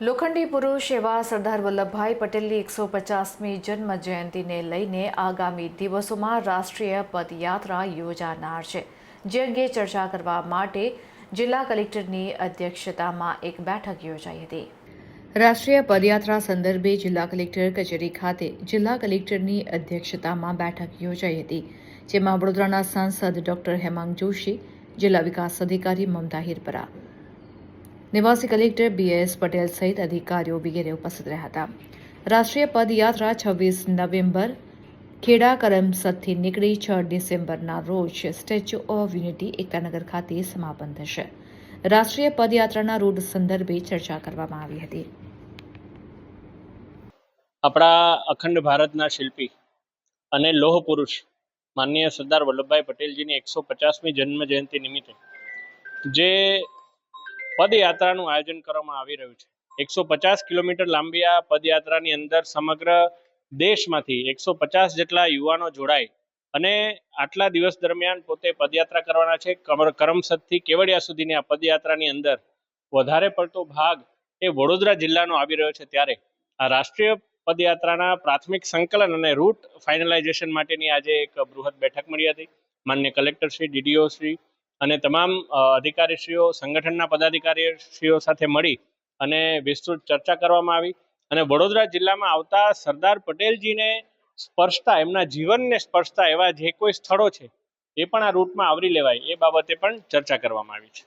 લોખંડી પુરુષ એવા સરદાર વલ્લભભાઈ પટેલની એકસો પચાસમી જન્મ જયંતિને લઈને આગામી દિવસોમાં રાષ્ટ્રીય પદયાત્રા યોજાનાર છે, જે અંગે ચર્ચા કરવા માટે જિલ્લા કલેક્ટરની અધ્યક્ષતામાં એક બેઠક યોજાઈ હતી. રાષ્ટ્રીય પદયાત્રા સંદર્ભે જિલ્લા કલેક્ટર કચેરી ખાતે જિલ્લા કલેક્ટરની અધ્યક્ષતામાં બેઠક યોજાઈ હતી, જેમાં વડોદરાના સાંસદ ડોક્ટર હેમાંગ જોશી, જિલ્લા વિકાસ અધિકારી મમતા હિરપરા નિવાસી કલેક્ટર બીએસ પટેલ સહિત અધિકારીઓ વગેરે ઉપસ્થિત રહ્યા હતા રાષ્ટ્રીય પદયાત્રા છવ્વીસ નવેમ્બર, ખેડા કરમસદથી નીકળી છ ડિસેમ્બરના રોજ સ્ટેચ્યુ ઓફ યુનિટી એકતાનગર ખાતે સમાપન થશે. રાષ્ટ્રીય પદયાત્રાના રૂટ સંદર્ભે ચર્ચા કરવામાં આવી હતી. આપણા અખંડ ભારતના શિલ્પી અને લોહ પુરુષ માનનીય સરદાર વલ્લભભાઈ પટેલજીની એકસો પચાસમી જન્મ જયંતિ નિમિત્તે જે પદયાત્રાનું આયોજન કરવામાં આવી રહ્યું છે. એકસો પચાસ કિલોમીટર લાંબી આ પદયાત્રાની અંદર સમગ્ર દેશમાંથી એકસો પચાસ જેટલા યુવાનો જોડાય અને આટલા દિવસ દરમિયાન પોતે પદયાત્રા કરવાના છે. કરમસદથી કેવડિયા સુધીની આ પદયાત્રાની અંદર વધારે પડતો ભાગ એ વડોદરા જિલ્લાનો આવી રહ્યો છે ત્યારે. આ રાષ્ટ્રીય પદયાત્રાના પ્રાથમિક સંકલન અને રૂટ ફાઇનલાઇઝેશન માટેની આજે એક બૃહદ બેઠક મળી હતી. માન્ય કલેક્ટર શ્રી, ડીડીઓ શ્રી અને તમામ અધિકારીશ્રીઓ, સંગઠનના પદાધિકારીશ્રીઓ સાથે મળી અને વિસ્તૃત ચર્ચા કરવામાં આવી અને વડોદરા જિલ્લામાં આવતા સરદાર પટેલજીને સ્પર્શતા, એમના જીવનને સ્પર્શતા એવા જે કોઈ સ્થળો છે, એ પણ આ રૂટમાં આવરી લેવાય, એ બાબતે પણ ચર્ચા કરવામાં આવી છે.